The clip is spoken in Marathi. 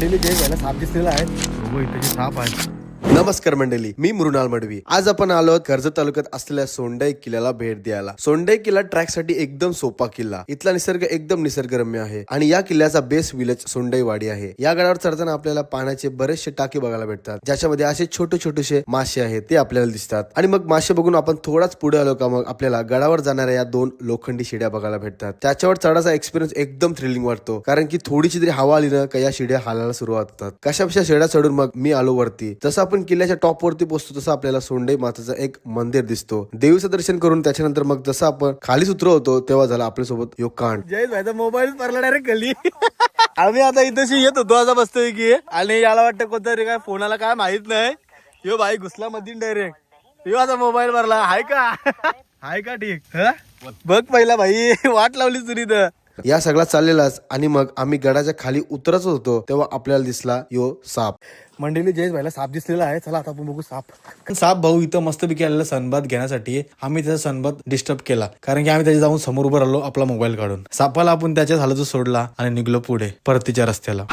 ดิลิเจปแล้วถามที่ซื้ออะไรโอ้ยไปที่เท้าไป नमस्कार मंडळी मी मृणाल मडवी. आज आपण आलो कर्जत तालुक्यात असलेल्या सोंडाई किल्ल्याला भेट द्यायला. सोंडाई किल्ला ट्रॅकसाठी एकदम सोपा किल्ला. इथला निसर्ग एकदम निसर्गरम्य आहे आणि या किल्ल्याचा बेस विलेज सोंडाई वाडी आहे. या गडावर चढताना आपल्याला पाण्याचे बरेचसे टाके बघायला भेटतात. ज्याच्यामध्ये असे छोटे छोटेसे मासे आहेत ते आपल्याला दिसतात. आणि मग मासे बघून आपण थोडाच पुढे आलो का मग आपल्याला गडावर जाणाऱ्या या दोन लोखंडी शिड्या बघायला भेटतात. त्याच्यावर चढाचा एक्सपिरियन्स एकदम थ्रिलिंग वाटतो. कारण की थोडीशी तरी हवा आली ना का या शिड्या हालायला सुरुवात होतात. कशापेक्षा शिड्या चढून मग मी आलो वरती. जसं आपण किल्ल्याच्या टॉप वरती पोहोचतो तसं आपल्याला सोंडे माताचं एक मंदिर दिसतो. देवीचं दर्शन करून त्याच्यानंतर मग जसं आपण खालीच उतरवतो तेव्हा झाला आपल्यासोबत यो कांड. जय मोबाईल पडला डायरेक्ट गली आम्ही आता इथेशी येत होतो आता बसतोय की. आणि याला वाटतं कोणतरी काय फोनाला काय माहीत नाही. यो भाई घुसला मध्ये डायरेक्ट यो आता मोबाईल भरला. हाय का? हाय का ठीक? बघ पहिला भाई वाट लावली तुरी तर या सगळा चाललेलाच आणि मग आम्ही गडाच्या खाली उतरच होतो तेव्हा आपल्याला दिसला यो साप. मंडेली जयेश भाईला साप दिसलेला आहे. चला आता आपण बघू साप. साप भाऊ इथं मस्तपैकी आलेला सनबाद घेण्यासाठी आम्ही त्याचा सनबाद डिस्टर्ब केला. कारण की आम्ही त्याच्या जाऊन समोर उभं राहिलो आपला मोबाईल काढून. सापाला आपण त्याच्याच हालतच सोडला आणि निघलो पुढे परतीच्या रस्त्याला.